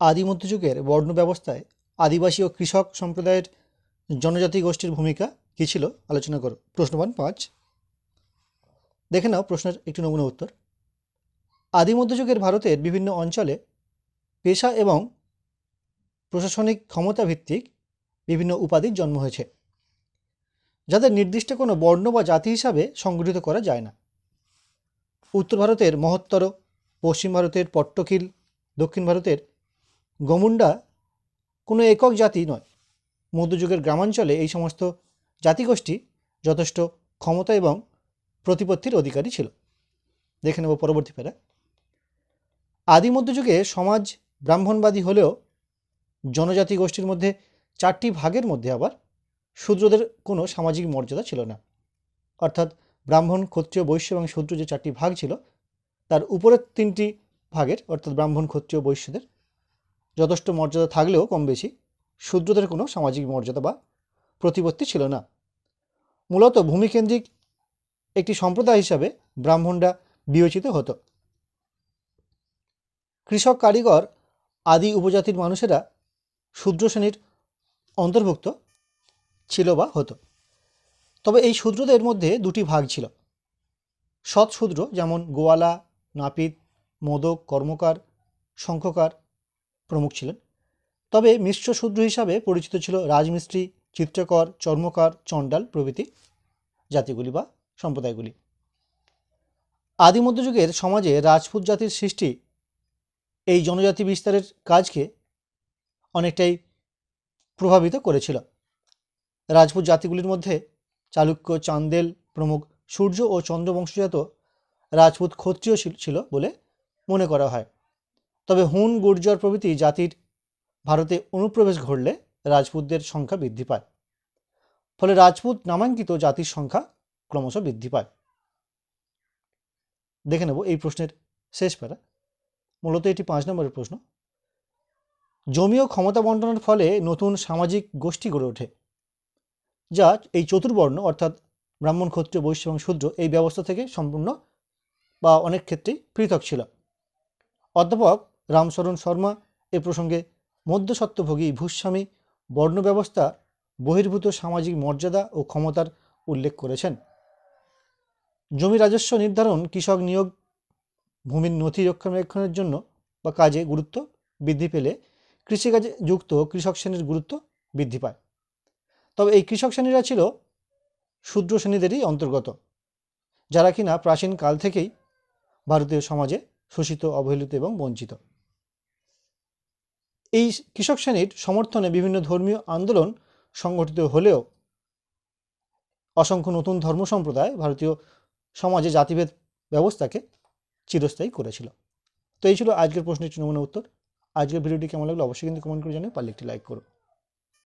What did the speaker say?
আদি মধ্যযুগের বর্ণ ব্যবস্থায় আদিবাসী ও কৃষক সম্প্রদায়ের জনজাতি গোষ্ঠীর ভূমিকা কী ছিল? আলোচনা করো। প্রশ্ন ওয়ান পাঁচ। দেখে নাও প্রশ্নের একটি নমুনা উত্তর। আদি মধ্যযুগের ভারতের বিভিন্ন অঞ্চলে পেশা এবং প্রশাসনিক ক্ষমতা ভিত্তিক বিভিন্ন উপাধির জন্ম হয়েছে, যাদের নির্দিষ্ট কোনো বর্ণ বা জাতি হিসাবে সংগঠিত করা যায় না। উত্তর ভারতের মহত্তর, পশ্চিম ভারতের পট্টকিল দক্ষিণ ভারতের গমুন্ডা কোনো একক জাতি নয়। মধ্যযুগের গ্রামাঞ্চলে এই সমস্ত জাতিগোষ্ঠী যথেষ্ট ক্ষমতা এবং প্রতিপত্তির অধিকারী ছিল। দেখে নেব পরবর্তী প্যারা। আদি মধ্যযুগে সমাজ ব্রাহ্মণবাদী হলেও জনজাতি গোষ্ঠীর মধ্যে চারটি ভাগের মধ্যে আবার শূদ্রদের কোনো সামাজিক মর্যাদা ছিল না। অর্থাৎ ব্রাহ্মণ, ক্ষত্রিয়, বৈশ্য এবং শূদ্র যে চারটি ভাগ ছিল, তার উপরের তিনটি ভাগের, অর্থাৎ ব্রাহ্মণ, ক্ষত্রিয়, বৈশ্যদের যথেষ্ট মর্যাদা থাকলেও কম বেশি শূদ্রদের কোনো সামাজিক মর্যাদা বা প্রতিপত্তি ছিল না। মূলত ভূমিকেন্দ্রিক একটি সম্প্রদায় হিসাবে ব্রাহ্মণরা বিবেচিত হতো। কৃষক কারিগর আদি উপজাতির মানুষেরা শূদ্র শ্রেণির অন্তর্ভুক্ত ছিল বা হতো। তবে এই শূদ্রদের মধ্যে দুটি ভাগ ছিল। সৎ শূদ্র যেমন গোয়ালা, নাপিত, মোদক, কর্মকার, শঙ্খকার প্রমুখ ছিলেন। তবে মিশ্র শূদ্র হিসাবে পরিচিত ছিল রাজমিস্ত্রি, চিত্রকর, চর্মকার, চণ্ডাল প্রভৃতি জাতিগুলি বা সম্প্রদায়গুলি। আদি মধ্যযুগের সমাজে রাজপুত জাতির সৃষ্টি এই জনজাতি বিস্তারের কাজকে অনেকটাই প্রভাবিত করেছিল। রাজপুত জাতিগুলির মধ্যে চালুক্য, চান্দেল প্রমুখ সূর্য ও চন্দ্র বংশজাত রাজপুত ক্ষত্রিয় ছিল বলে মনে করা হয়। তবে হুন, গুর্জর প্রভৃতি জাতির ভারতে অনুপ্রবেশ ঘটলে রাজপুতদের সংখ্যা বৃদ্ধি পায়। ফলে রাজপুত নামাঙ্কিত জাতির সংখ্যা ক্রমশ বৃদ্ধি পায়। দেখে নেব এই প্রশ্নের শেষ প্যারা। মূলত এটি পাঁচ নম্বরের প্রশ্ন। জমি ও ক্ষমতা বন্টনের ফলে নতুন সামাজিক গোষ্ঠী গড়ে ওঠে, যা এই চতুর্বর্ণ অর্থাৎ ব্রাহ্মণ, ক্ষত্রিয়, বৈশ্য এবং শূদ্র এই ব্যবস্থা থেকে সম্পূর্ণ বা অনেক ক্ষেত্রেই পৃথক ছিল। অধ্যাপক রামশরণ শর্মা এ প্রসঙ্গে মধ্যসত্ত্বভোগী ভূস্বামী বর্ণ ব্যবস্থা বহির্ভূত সামাজিক মর্যাদা ও ক্ষমতার উল্লেখ করেছেন। জমি রাজস্ব নির্ধারণ, কৃষক নিয়োগ, ভূমির নথি রক্ষণাবেক্ষণের জন্য বা কাজে গুরুত্ব বৃদ্ধি পেলে কৃষিকাজে যুক্ত কৃষক শ্রেণির গুরুত্ব বৃদ্ধি পায়। তবে এই কৃষক শ্রেণীরা ছিল শূদ্র শ্রেণীদেরই অন্তর্গত, যারা কিনা প্রাচীন কাল থেকেই ভারতীয় সমাজে শোষিত, অবহেলিত এবং বঞ্চিত। এই কৃষক শ্রেণির সমর্থনে বিভিন্ন ধর্মীয় আন্দোলন সংগঠিত হলেও অসংখ্য নতুন ধর্ম সম্প্রদায় ভারতীয় সমাজে জাতিভেদ ব্যবস্থাকে চিরস্থায়ী করেছিল। তো এই ছিল আজকের প্রশ্নের নমুনা উত্তর। আজকের ভিডিওটি কেমন লাগল অবশ্যই কিন্তু কমেন্ট করে জানিয়ে পারলে একটি লাইক করো।